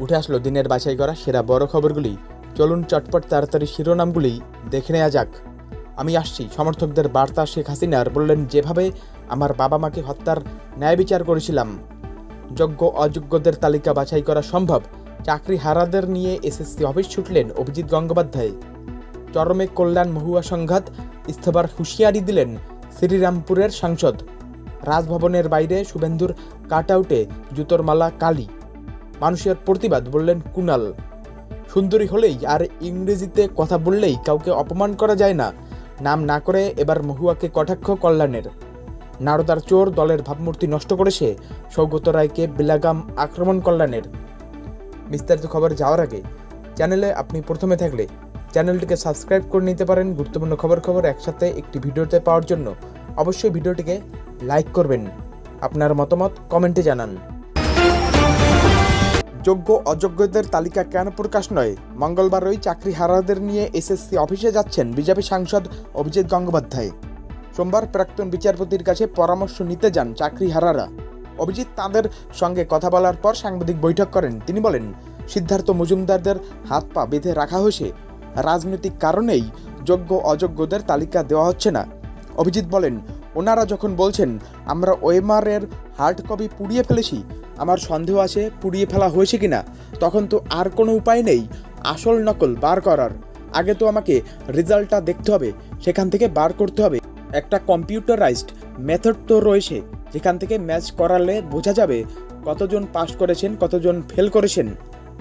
উঠে আসলো দিনের বাছাই করা সেরা বড় খবরগুলি। চলুন চটপট তাড়াতাড়ি শিরোনামগুলি দেখে নেওয়া যাক। আমি আসছি, সমর্থকদের বার্তা শেখ হাসিনার বললেন, যেভাবে আমার বাবা মাকে হত্যার ন্যায় বিচার করেছিলাম, যোগ্য অযোগ্যদের তালিকা বাছাই করা সম্ভব, চাকরি হারাদের নিয়ে এসএসসি অফিস ছুটলেন অভিজিৎ গঙ্গোপাধ্যায়। চরমে কল্যাণ মহুয়া সংঘাত ইস্তফার হুঁশিয়ারি দিলেন শ্রীরামপুরের সাংসদ। রাজভবনের বাইরে শুভেন্দুর কাটআউটে জুতোর মালা কালী। মানুষের প্রতিবাদ বললেন কুনাল। সুন্দরী হলেই আর ইংরেজিতে কথা বললেই কাউকে অপমান করা যায় না। নাম না করে এবার মহুয়াকে কটাক্ষ কল্যাণের। নারদার চোর দলের ভাবমূর্তি নষ্ট করেছে সৌগত রায়কে বিলাগাম আক্রমণ কল্যাণের। বিস্তারিত খবর যাওয়ার আগে চ্যানেলে আপনি প্রথমে থাকলে চ্যানেলটিকে সাবস্ক্রাইব করে নিতে পারেন গুরুত্বপূর্ণ খবর খবর একসাথে একটি ভিডিওতে পাওয়ার জন্য। অবশ্যই ভিডিওটিকে লাইক করবেন। আপনার মতামত কমেন্টে জানান। যোগ্য অযোগ্যদের তালিকা কেন প্রকাশ নয়? মঙ্গলবারই চাকরি হারাদের নিয়ে এসএসসি অফিসে যাচ্ছেন বিজেপি সাংসদ অভিজিৎ গঙ্গোপাধ্যায়। সোমবার প্রাক্তন বিচারপতির কাছে পরামর্শ নিতে যান চাকরি হারারা। অভিজিৎ তাঁদের সঙ্গে কথা বলার পর সাংবাদিক বৈঠক করেন। তিনি বলেন, সিদ্ধার্থ মজুমদারদের হাত পা বেঁধে রাখা হয়েছে। রাজনৈতিক কারণেই যোগ্য অযোগ্যদের তালিকা দেওয়া হচ্ছে না। অভিজিৎ বলেন ওনারা যখন বলছেন, আমরা ওয়েমারের হার্ড কপি পুড়িয়ে ফেলেছি, আমার সন্দেহ আছে পুড়িয়ে ফেলা হয়েছে কিনা, তখন তো আর কোনো উপায় নেই, আসল নকল বার করার। আগে তো আমাকে রেজাল্টটা দেখতে হবে, সেখান থেকে বার করতে হবে। একটা কম্পিউটারাইজড মেথড তো রয়েছে, যেখান থেকে ম্যাচ করালে বোঝা যাবে কতজন পাস করেছেন, কতজন ফেল করেছেন।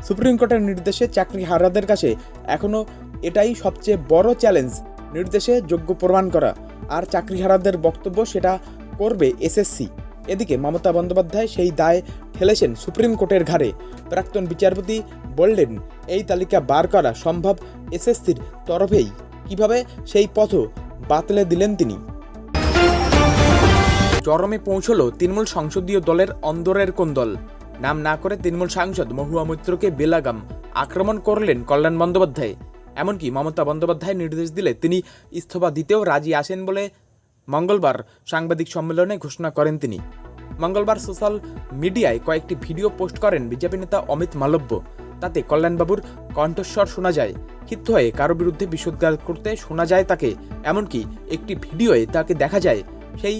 সুপ্রিম কোর্টের নির্দেশে চাকরি হারাদের কাছে এখনও এটাই সবচেয়ে বড় চ্যালেঞ্জ, নির্দেশে যোগ্য প্রমাণ করা। আর চাকরি হারাদের বক্তব্য সেটা করবে এসএসসি। এদিকে মমতা বন্দ্যোপাধ্যায় সেই দায় ঠেলেছেন সুপ্রিম কোর্টের ঘাড়ে। প্রাক্তন বিচারপতি বললেন, এই তালিকা বার করা সম্ভব এসএসসির তরফেই। কীভাবে সেই পথ বাতলে দিলেন তিনি? চরমে পৌঁছল তৃণমূল সংসদীয় দলের অন্দরের কোন্দল নাম না করে তৃণমূল সাংসদ মহুয়া মৈত্রকে বেলাগাম। আক্রমণ করলেন কল্যাণ বন্দ্যোপাধ্যায়। এমনকি মমতা বন্দ্যোপাধ্যায় নির্দেশ দিলে তিনি ইস্তফা দিতেও রাজি আসেন বলে মঙ্গলবার সাংবাদিক সম্মেলনে ঘোষণা করেন তিনি। মঙ্গলবার সোশ্যাল মিডিয়ায় কয়েকটি ভিডিও পোস্ট করেন বিজেপি নেতা অমিত মালব্য। তাতে কল্যাণবাবুর কণ্ঠস্বর শোনা যায়। ক্ষিপ্ত হয়ে কারও বিরুদ্ধে বিষোদ্গার করতে শোনা যায় তাকে। এমনকি একটি ভিডিওয়ে তাকে দেখা যায়। সেই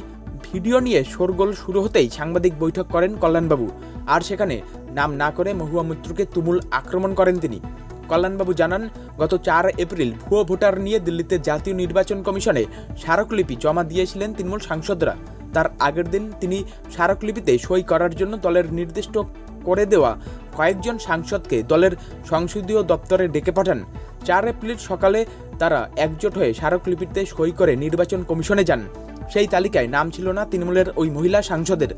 ভিডিও নিয়ে শোরগোল শুরু হতেই সাংবাদিক বৈঠক করেন কল্যাণবাবু। আর সেখানে নাম না করে মহুয়া মিত্রকে তুমুল আক্রমণ করেন তিনি। কল্যাণবাবু জানান, গত চার এপ্রিল ভুয়ো ভোটার নিয়ে দিল্লিতে জাতীয় নির্বাচন কমিশনে স্মারকলিপি জমা দিয়েছিলেন তৃণমূল সাংসদরা। তার আগের দিন তিনি স্মারকলিপিতে সই করার জন্য দলের নির্দিষ্ট করে দেওয়া কয়েকজন সাংসদকে দলের সংসদীয় দপ্তরে ডেকে পাঠান। চার এপ্রিল সকালে তারা একজোট হয়ে স্মারকলিপিতে সই করে নির্বাচন কমিশনে যান। সেই তালিকায় নাম ছিল না তৃণমূলের ওই মহিলা সাংসদের।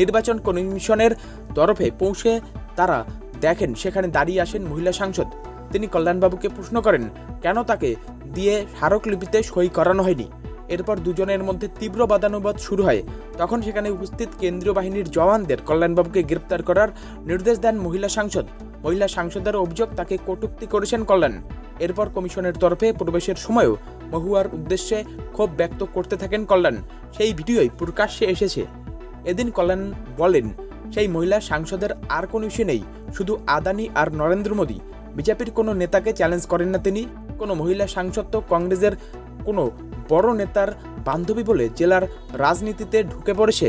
নির্বাচন কমিশনের তরফে পৌঁছে তারা দেখেন, সেখানে দাঁড়িয়ে আসেন মহিলা সাংসদ। তিনি কল্যাণবাবুকে প্রশ্ন করেন, কেন তাকে দিয়ে স্মারকলিপিতে সই করানো হয়নি? এরপর দুজনের মধ্যে তীব্র বাদানুবাদ শুরু হয়। তখন সেখানে উপস্থিত কেন্দ্রীয় বাহিনীর জওয়ানদের কল্যাণবাবুকে গ্রেপ্তার করার নির্দেশ দেন মহিলা সাংসদ। মহিলা সাংসদের অভিযোগ, তাকে কটূক্তি করেছেন কল্যাণ। এরপর কমিশনের তরফে প্রবেশের সময়ও মহুয়ার উদ্দেশ্যে ক্ষোভ ব্যক্ত করতে থাকেন কল্যাণ। সেই ভিডিওই প্রকাশ্যে এসেছে। এদিন কল্যাণ বলেন, সেই মহিলা সাংসদের আর কোনো ইস্যু নেই, শুধু আদানি আর নরেন্দ্র মোদী। বিজেপির কোনো নেতাকে চ্যালেঞ্জ করেন না তিনি। কোনো মহিলা সাংসদ তো কংগ্রেসের কোনো বড় নেতার বান্ধবী বলে জেলার রাজনীতিতে ঢুকে পড়েছে।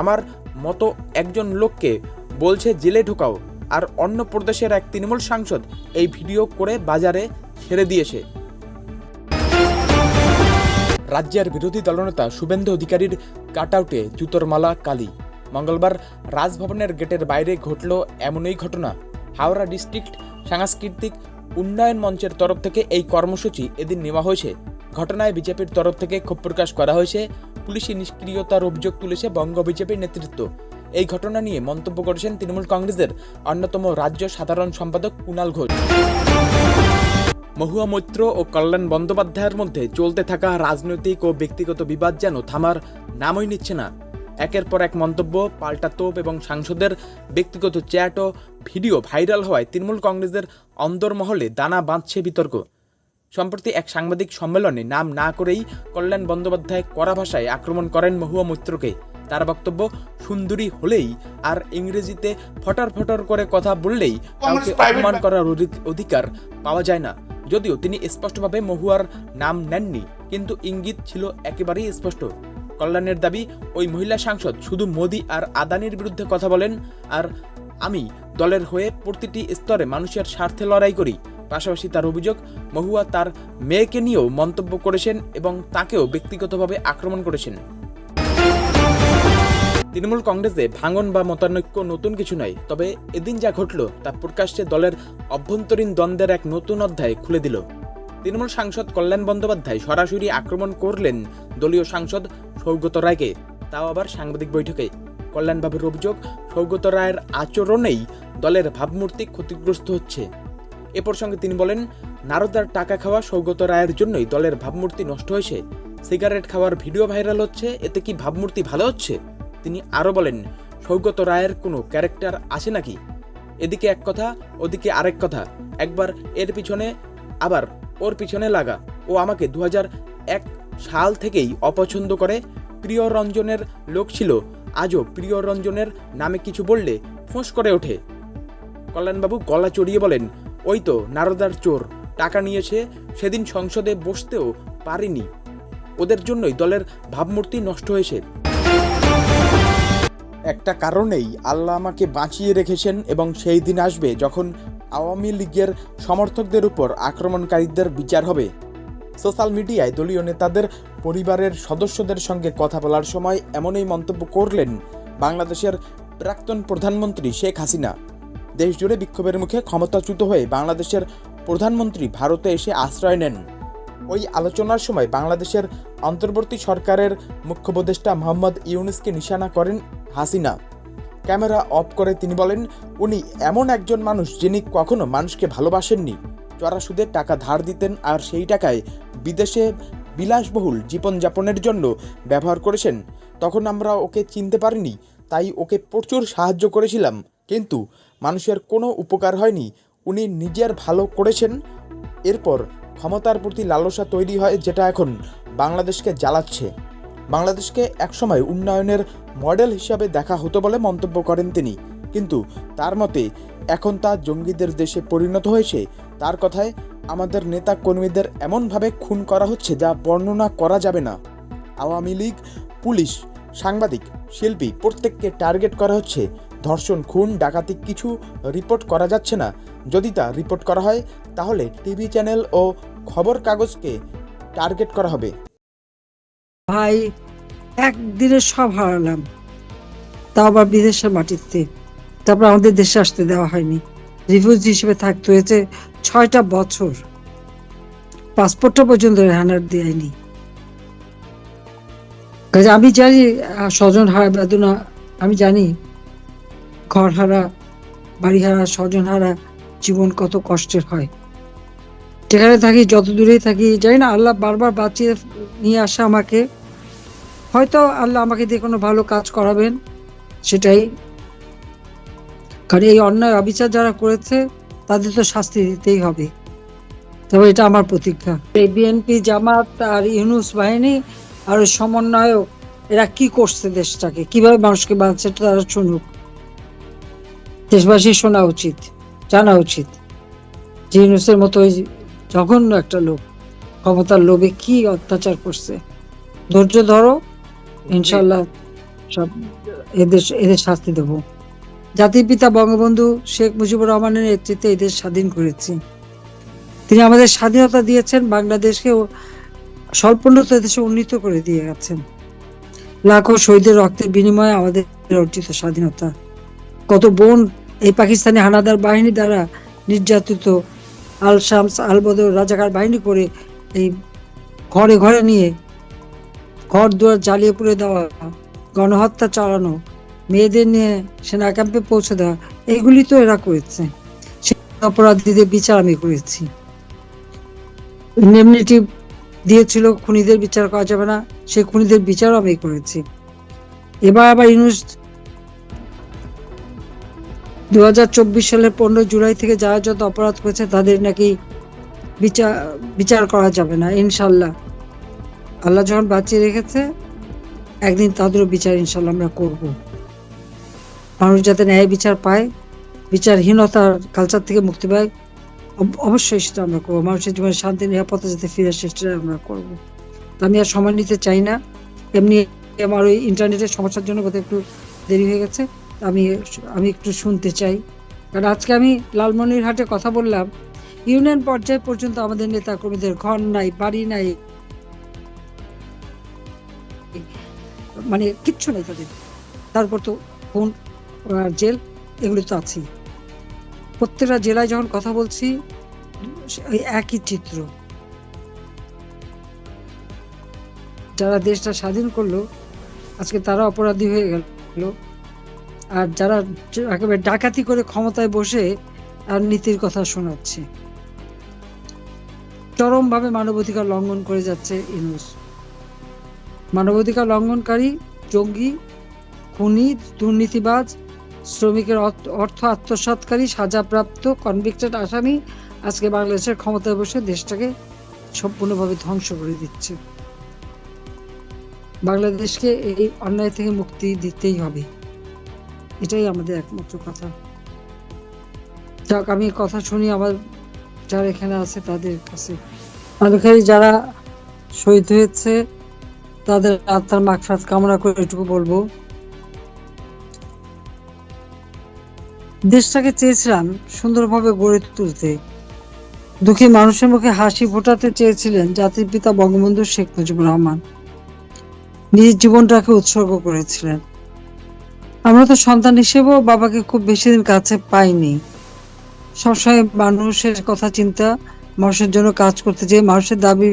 আমার মতো একজন লোককে বলছে, জেলে ঢোকাও। আর অন্য প্রদেশের এক তৃণমূল সাংসদ এই ভিডিও করে বাজারে ছেড়ে দিয়েছে। রাজ্যের বিরোধী দলনেতা শুভেন্দু অধিকারীর কাটআউটে জুতোর মালা কালী। মঙ্গলবার রাজভবনের গেটের বাইরে ঘটল এমনই ঘটনা। হাওড়া ডিস্ট্রিক্ট সাংস্কৃতিক উন্নয়ন মঞ্চের তরফ থেকে এই কর্মসূচি এদিন নেওয়া হয়েছে। ঘটনায় বিজেপির তরফ থেকে ক্ষোভ প্রকাশ করা হয়েছে। পুলিশি নিষ্ক্রিয়তার অভিযোগ তুলেছে বঙ্গ বিজেপির নেতৃত্ব। এই ঘটনা নিয়ে মন্তব্য করেছেন তৃণমূল কংগ্রেসের অন্যতম রাজ্য সাধারণ সম্পাদক কুণাল ঘোষ। মহুয়া মৈত্র ও কল্যাণ বন্দ্যোপাধ্যায়ের মধ্যে চলতে থাকা রাজনৈতিক ও ব্যক্তিগত বিবাদ যেন থামার নামই নিচ্ছে না। একের পর এক মন্তব্য পাল্টা তোপ এবং সাংসদের ব্যক্তিগত চ্যাট ও ভিডিও ভাইরাল হওয়ায় তৃণমূল কংগ্রেসের অন্দরমহলে দানা বাঁধছে বিতর্ক। সম্প্রতি এক সাংবাদিক সম্মেলনে নাম না করেই কল্যাণ বন্দ্যোপাধ্যায় কড়া ভাষায় আক্রমণ করেন মহুয়া মৈত্রকে। তার বক্তব্য সুন্দরী হলেই আর ইংরেজিতে ফটার ফটার করে কথা বললেই কাউকে অপমান করার অধিকার পাওয়া যায় না। যদিও তিনি স্পষ্টভাবে মহুয়ার নাম নেননি কিন্তু ইঙ্গিত ছিল একেবারেই স্পষ্ট। কল্যাণের দাবি, ওই মহিলা সাংসদ শুধু মোদি আর আদানির বিরুদ্ধে কথা বলেন, আর আমি দলের হয়ে প্রতিটি স্তরে মানুষের স্বার্থে লড়াই করি। পাশাপাশি তার অভিযোগ, মহুয়া তার মেয়েকে নিয়েও মন্তব্য করেছেন এবং তাকেও ব্যক্তিগতভাবে আক্রমণ করেছেন। তৃণমূল কংগ্রেসে ভাঙন বা মতানৈক্য নতুন কিছু নয়, তবে এদিন যা ঘটল তা প্রকাশ্যে দলের অভ্যন্তরীণ দ্বন্দ্বের এক নতুন অধ্যায় খুলে দিল। তৃণমূল সাংসদ কল্যাণ বন্দ্যোপাধ্যায় সরাসরি আক্রমণ করলেন দলীয় সাংসদ সৌগত রায়কে। তাও আবার সাংবাদিক বৈঠকে। কল্যাণবাবুর অভিযোগ, সৌগত রায়ের আচরণেই দলের ভাবমূর্তি ক্ষতিগ্রস্ত হচ্ছে। এ প্রসঙ্গে তিনি বলেন, নারদার টাকা খাওয়া সৌগত রায়ের জন্যই দলের ভাবমূর্তি নষ্ট হয়েছে। সিগারেট খাওয়ার ভিডিও ভাইরাল হচ্ছে, এতে কি ভাবমূর্তি ভালো হচ্ছে? তিনি আরও বলেন, সৌগত রায়ের কোনো ক্যারেক্টার আছে নাকি? এদিকে এক কথা, ওদিকে আরেক কথা। একবার এর পিছনে আবার ওর পিছনে লাগা। ও আমাকে দু এক সাল থেকেই অপছন্দ করে। প্রিয় রঞ্জনের লোক ছিল। আজও প্রিয় রঞ্জনের নামে কিছু বললে ফোঁস করে ওঠে। কল্যাণবাবু গলা চড়িয়ে বলেন, ওই তো নারদার চোর। টাকা নিয়েছে, সেদিন সংসদে বসতেও পারিনি। ওদের জন্যই দলের ভাবমূর্তি নষ্ট হয়েছে। একটা কারণেই আল্লাহ আমাকে বাঁচিয়ে রেখেছেন এবং সেই দিন আসবে যখন আওয়ামী লীগের সমর্থকদের উপর আক্রমণকারীদের বিচার হবে। সোশ্যাল মিডিয়ায় দলীয় নেতাদের, পরিবারের সদস্যদের সঙ্গে কথা বলার সময় এমনই মন্তব্য করলেন বাংলাদেশের প্রাক্তন প্রধানমন্ত্রী শেখ হাসিনা। দেশজুড়ে বিক্ষোভের মুখে ক্ষমতাচ্যুত হয়ে বাংলাদেশের প্রধানমন্ত্রী ভারতে এসে আশ্রয় নেন। ওই আলোচনার সময় বাংলাদেশের অন্তর্বর্তী সরকারের মুখ্য উপদেষ্টা মোহাম্মদ ইউনুসকে নিশানা করেন হাসিনা। ক্যামেরা অফ করে তিনি বলেন, উনি এমন একজন মানুষ যিনি কখনো মানুষকে ভালোবাসেননি। চড়া সুদে টাকা ধার দিতেন আর সেই টাকায় বিদেশে বিলাসবহুল জীবনযাপনের জন্য ব্যবহার করেছেন। তখন আমরা ওকে চিনতে পারিনি, তাই ওকে প্রচুর সাহায্য করেছিলাম। কিন্তু মানুষের কোনো উপকার হয়নি। উনি নিজের ভালো করেছেন। এরপর ক্ষমতার প্রতি লালসা তৈরি হয় যেটা এখন বাংলাদেশকে জ্বালাচ্ছে। বাংলাদেশকে একসময় উন্নয়নের মডেল হিসাবে দেখা হতো বলে মন্তব্য করেন তিনি। কিন্তু তার মতে, এখন তা জঙ্গিদের দেশে পরিণত হয়েছে। তার কথায়, আমাদের নেতা কর্মীদের এমনভাবে খুন করা হচ্ছে যা বর্ণনা করা যাবে না। আওয়ামী লীগ, পুলিশ, সাংবাদিক, শিল্পী প্রত্যেককে টার্গেট করা হচ্ছে। ধর্ষণ, খুন, ডাকাতি কিছু রিপোর্ট করা যাচ্ছে না। যদি তা রিপোর্ট করা হয়, তাহলে টিভি চ্যানেল ও খবর কাগজকে টার্গেট করা হবে। ভাই, একদিনে সব হারালাম। তা আবার বিদেশের মাটিতে। তারপর আমাদের দেশে আসতে দেওয়া হয়নি। রিফিউজি হিসেবে থাকতে হয়েছে ছয়টা বছর। পাসপোর্টটা পর্যন্ত রেহানার দেয়নি। কাজে আমি জানি স্বজন হারা বেদনা, আমি জানি ঘর হারা, বাড়ি হারা, স্বজন হারা, জীবন কত কষ্টের হয়। যেখানে থাকি, যত দূরেই থাকি, জানি না, আল্লাহ বারবার বাঁচিয়ে নিয়ে আসে আমাকে। হয়তো আল্লাহ আমাকে দিয়ে কোনো ভালো কাজ করাবেন, সেটাই। কারণ এই অন্যায়, অবিচার যারা করেছে, তাদের তো শাস্তি দিতেই হবে। তবে এটা আমার প্রতিজ্ঞা। এই বিএনপি, জামাত আর ইউনুস বাহিনী আর সমন্বয়ক, এরা কি করছে দেশটাকে? কীভাবে মানুষকে বাঁচছে তারা শুনুক। দেশবাসী শোনা উচিত, জানা উচিত যে ইউনুসের মতো ওই জঘন্য একটা লোক, ক্ষমতার লোভে কি অত্যাচার করছে। ধৈর্য ধরো ইনশাল্লাহ সব এদের এদের শাস্তি দেবো। জাতির পিতা বঙ্গবন্ধু শেখ মুজিবুর রহমানের নেতৃত্বে এদের স্বাধীন করেছি। তিনি আমাদের স্বাধীনতা দিয়েছেন, বাংলাদেশকে স্বল্পোন্নত দেশে উন্নীত করে দিয়ে গেছেন। লাখো শহীদের রক্তের বিনিময়ে আমাদের অর্জিত স্বাধীনতা। কত বোন এই পাকিস্তানি হানাদার বাহিনী দ্বারা নির্যাতিত আল শামস আল বদর রাজাকার বাহিনী করে এই ঘরে ঘরে নিয়ে ঘর দুয়ার জ্বালিয়ে পুড়ে দেওয়া, গণহত্যা চালানো, মেয়েদের নিয়ে সেনা ক্যাম্পে পৌঁছে দেওয়া, এগুলি তো এরা করেছে। অপরাধীদের বিচার আমি করেছি। ইন্ডেমনিটি দিয়েছিল, খুনিদের বিচার করা যাবে না, সেই খুনিদের বিচারও আমি করেছি। এবার আবার ইউনুস দু হাজার চব্বিশ সালের পনেরো জুলাই থেকে যারা যত অপরাধ করেছে, তাদের নাকি বিচার বিচার করা যাবে না, ইনশাল্লাহ। আল্লাহ যখন বাঁচিয়ে রেখেছে, একদিন তাদেরও বিচার ইনশাল্লাহ আমরা করব। মানুষ যাতে ন্যায় বিচার পায়, বিচারহীনতার কালচার থেকে মুক্তি পায়, অব- অবশ্যই সেটা আমরা করব। মানুষের জীবনে শান্তি, নিরাপত্তা যাতে ফিরে সেটা আমরা করব। তো আমি আর সময় নিতে চাই না। এমনি আমার ওই ইন্টারনেটের সমস্যার জন্য বোধহয় একটু দেরি হয়ে গেছে। আমি আমি একটু শুনতে চাই। কারণ আজকে আমি লালমনিরহাটে কথা বললাম। ইউনিয়ন পর্যায় পর্যন্ত আমাদের নেতা কর্মীদের ঘর নাই, বাড়ি নাই মানে কিচ্ছু নেই তাদের। তারপর তো ফোন জেল, এগুলো তো আছেই। প্রত্যেকটা জেলায় যখন কথা বলছি, ওই একই চিত্র। যারা দেশটা স্বাধীন করল, আজকে তারা অপরাধী হয়ে গেল। আর যারা একেবারে ডাকাতি করে ক্ষমতায় বসে আর নীতির কথা শোনাচ্ছে। চরমভাবে মানবাধিকার লঙ্ঘন করে যাচ্ছে ইউনুস মানবাধিকার লঙ্ঘনকারী, জঙ্গি, খুনি, দুর্নীতিবাজ, শ্রমিকের অর্থ- আত্মসাৎকারী সাজাপ্রাপ্ত, কনভিক্টেড আসামি আজকে বাংলাদেশের ক্ষমতায় বসে দেশটাকে সম্পূর্ণভাবে ধ্বংস করে দিচ্ছে। বাংলাদেশকে এই অন্যায় থেকে মুক্তি দিতেই হবে। এটাই আমাদের একমাত্র কথা। যাক, আমি কথা শুনি আমার যারা এখানে আছে তাদের কাছে। যারা শহীদ হয়েছে তাদের আত্মার মাগফাত কামনা করে এটুকু বলব। দেশটাকে চেয়েছিলাম সুন্দরভাবে গড়ে তুলতে। দুঃখী মানুষের মুখে হাসি ফোটাতে চেয়েছিলেন জাতির পিতা বঙ্গবন্ধু শেখ মুজিবুর রহমান। নিজের জীবনটাকে উৎসর্গ করেছিলেন। আমরা তো সন্তান হিসেবেও বাবাকে খুব বেশি দিন কাছে পাইনি। সবসময় মানুষের কথা চিন্তা, মানুষের জন্য কাজ করতে যেয়ে, মানুষের দাবি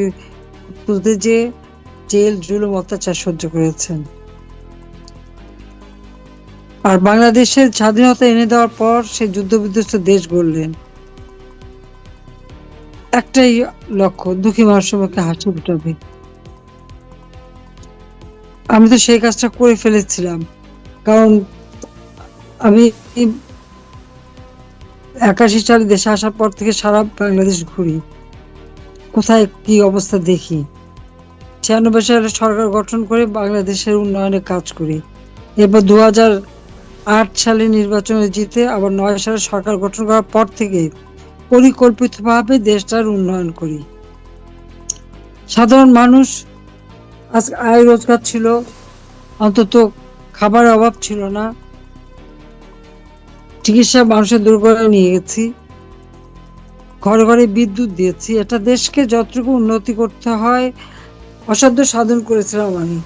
তুলতে যেয়ে জেল, জুলুম, অত্যাচার সহ্য করেছেন। আর বাংলাদেশের স্বাধীনতা এনে দেওয়ার পর সে যুদ্ধ বিধ্বস্ত দেশ গড়লেন। একটাই লক্ষ্য, দুঃখী মানুষের মুখে হাসি ফুটাবে। আমি তো সেই কাজটা করে ফেলেছিলাম, কারণ আমি একাশি সালে দেশে আসার পর থেকে সারা বাংলাদেশ ঘুরি। কোথায় কি অবস্থা দেখি? ছিয়ানব্বই সালে সরকার গঠন করে বাংলাদেশের উন্নয়নে কাজ করি। এরপর দু আট সালে নির্বাচনে জিতে আবার নয় সালে সরকার গঠন করার পর থেকে পরিকল্পিতভাবে দেশটার উন্নয়ন করি। সাধারণ মানুষ, আজ আয় রোজগার ছিল, অন্তত খাবার অভাব ছিল না। চিকিৎসা মানুষের দুর্গয়ে নিয়ে গেছি। ঘরে ঘরে বিদ্যুৎ দিয়েছি। এটা দেশকে যতটুকু উন্নতি করতে হয় অসাধ্য সাধন করেছিলাম আমি।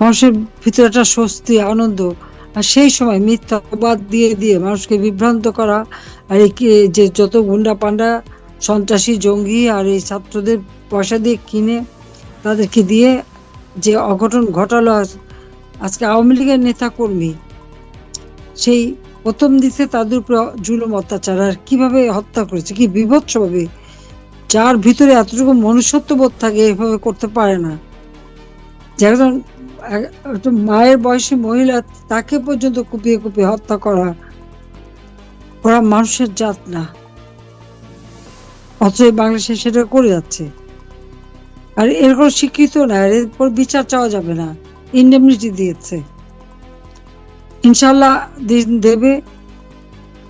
মানুষের ভিতরে একটা স্বস্তি, আনন্দ আর সেই সময় মিথ্যাবাদ দিয়ে দিয়ে মানুষকে বিভ্রান্ত করা আর এই যে যত গুন্ডা পান্ডা সন্ত্রাসী, জঙ্গি আর এই ছাত্রদের পয়সা দিয়ে কিনে তাদেরকে দিয়ে যে অঘটন ঘটালো আজ- আজকে আওয়ামী লীগের নেতা কর্মী সেই প্রথম দিকে তাদের উপরে জুলুম অত্যাচার আর কীভাবে হত্যা করেছে, কি বিভৎসভাবে যার ভিতরে এতটুকু মনুষ্যত্ব বোধ থাকে, এভাবে করতে পারে না। যে একজন মায়ের বয়সী মহিলা তাকে পর্যন্ত কুপিয়ে কুপিয়ে হত্যা করা, ওরা মানুষের জাত না। অথচ বাংলাদেশে সেটা করে যাচ্ছে। আর এরকম শিক্ষিত না, আর এরপর বিচার চাওয়া যাবে না। ইন্ডেমনিটি দিয়েছে। ইনশাল্লাহ দেবে,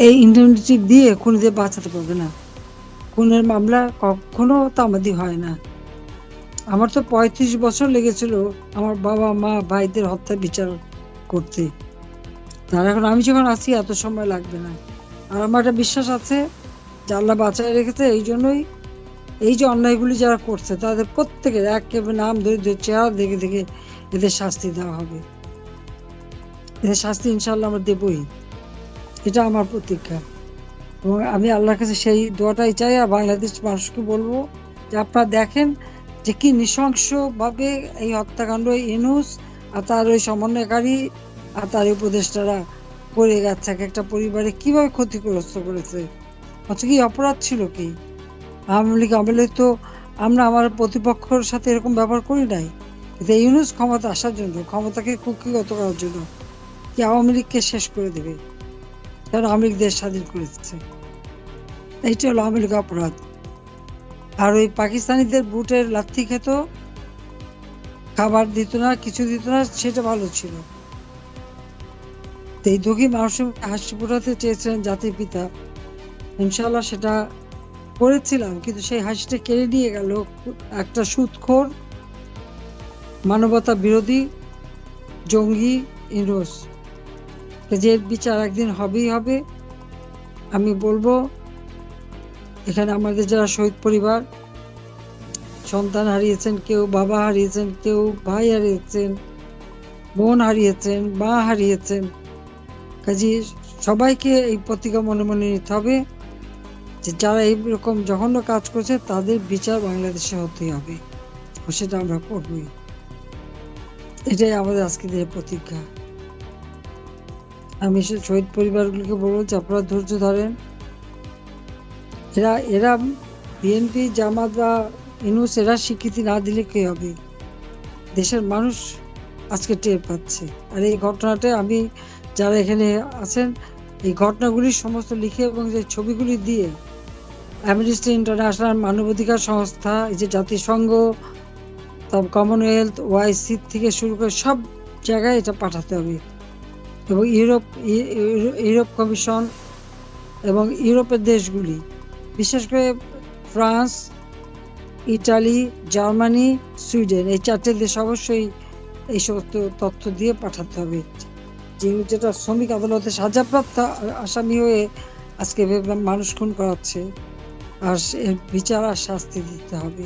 এই ইন্ডেমনিটি দিয়ে খুনিদের বাঁচাতে পারবে না। খুনের মামলা কখনো তামাদি হয় না। আমার তো পঁয়ত্রিশ বছর লেগেছিল আমার বাবা, মা, ভাইদের হত্যা বিচার করতে। তার এখন আমি যখন আছি, এত সময় লাগবে না। আর আমার একটা বিশ্বাস আছে, যে আল্লাহ বাঁচায় রেখেছে, এই জন্যই এই যে অন্যায়গুলি যারা করছে, তাদের প্রত্যেকের একেবারে নাম ধরে ধরে চেহারা দেখে দেখে এদের শাস্তি দেওয়া হবে। এদের শাস্তি ইনশাল্লাহ আমরা দেবই। এটা আমার প্রতিজ্ঞা। এবং আমি আল্লাহর কাছে সেই দোয়াটাই চাই আর বাংলাদেশ মানুষকে বলব যে আপনারা দেখেন যে কি নৃশংসভাবে এই হত্যাকাণ্ড ইনুস আর তার ওই সমন্বয়কারী আর তার উপদেষ্টারা করে গেছে। এক একটা পরিবারে কীভাবে ক্ষতিগ্রস্ত করেছে? অথচ কি অপরাধ ছিল কি? আওয়ামী লীগ আমলে তো আমরা আমার প্রতিপক্ষের সাথে এরকম ব্যবহার করি নাই। কিন্তু ইউনুস ক্ষমতা আসার জন্য, ক্ষমতাকে কুক্ষিগত করার জন্য কি আওয়ামী লীগকে শেষ করে দেবে? কারণ আওয়ামী দেশ স্বাধীন করেছে। এইটা হলো লীগ অপরাধ। আর ওই পাকিস্তানিদের বুটের লাথি খেত, খাবার দিত না, কিছু দিত না, সেটা ভালো ছিল। এই দুঃখী মানুষের হাসি ফোটাতে চেয়েছিলেন জাতির পিতা। ইনশাল্লাহ সেটা করেছিলাম, কিন্তু সেই হাসিটা কেড়ে নিয়ে গেল একটা সুদখোর মানবতা বিরোধী জঙ্গি ইরোস যে বিচার একদিন হবেই হবে। আমি বলব, এখানে আমাদের যারা শহীদ পরিবার, সন্তান হারিয়েছেন, কেউ বাবা হারিয়েছেন, কেউ ভাই হারিয়েছেন, বোন হারিয়েছেন, মা হারিয়েছেন, কাজে সবাইকে এই প্রতিজ্ঞা মনে মনে নিতে হবে যে যারা এইরকম জঘন্য কাজ করছে, তাদের বিচার বাংলাদেশে হতেই হবে। সেটা আমরা করবই। এটাই আমাদের আজকে দিনের প্রতিজ্ঞা। আমি শহীদ পরিবারগুলিকে বলব যে আপনারা ধৈর্য ধরেন। এরা এরা বিএনপি, জামাত বা ইনুস এরা স্বীকৃতি না দিলে কি হবে? দেশের মানুষ আজকে টের পাচ্ছে। আর এই ঘটনাটা আমি যারা এখানে আছেন, এই ঘটনাগুলি সমস্ত লিখে এবং যে ছবিগুলি দিয়ে অ্যামনিস্টি ইন্টারন্যাশনাল মানবাধিকার সংস্থা, এই যে জাতিসংঘ তারপর কমনওয়েলথ ওআইসি থেকে শুরু করে সব জায়গায় এটা পাঠাতে হবে। এবং ইউরোপ ইউরো- ইউরোপ কমিশন এবং ইউরোপের দেশগুলি, বিশেষ করে ফ্রান্স, ইটালি, জার্মানি, সুইডেন, এই চারটে দেশ অবশ্যই এই সমস্ত তথ্য দিয়ে পাঠাতে হবে। যেটা শ্রমিক আদালতে সাজাপ্রাপ্ত আসামি হয়ে আজকে মানুষ খুন করাচ্ছে, আর বিচার আর শাস্তি দিতে হবে।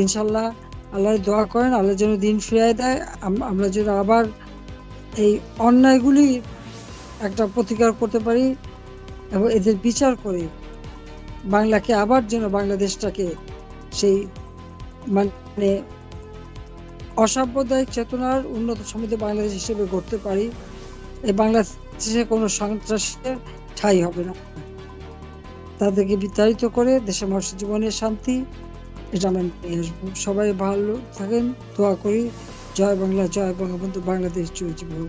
ইনশাল্লাহ আল্লাহ দোয়া করেন, আল্লাহ যেন দিন ফিরিয়ে দেয়, আম- আমরা যেন আবার এই অন্যায়গুলি একটা প্রতিকার করতে পারি এবং এদের বিচার করে বাংলাকে আবার যেন বাংলাদেশটাকে সেই মানে অসাম্প্রদায়িক চেতনার উন্নত সমিতি বাংলাদেশ হিসেবে গড়তে পারি, এই বাংলাদেশে কোনো সন্ত্রাসের ঠাই হবে না। তাদেরকে বিতাড়িত করে দেশের মানুষের জীবনের শান্তি, এটা আসব। সবাই ভালো থাকেন, দোয়া করি। জয় বাংলা জয় বঙ্গবন্ধু বাংলাদেশ জয় জীবন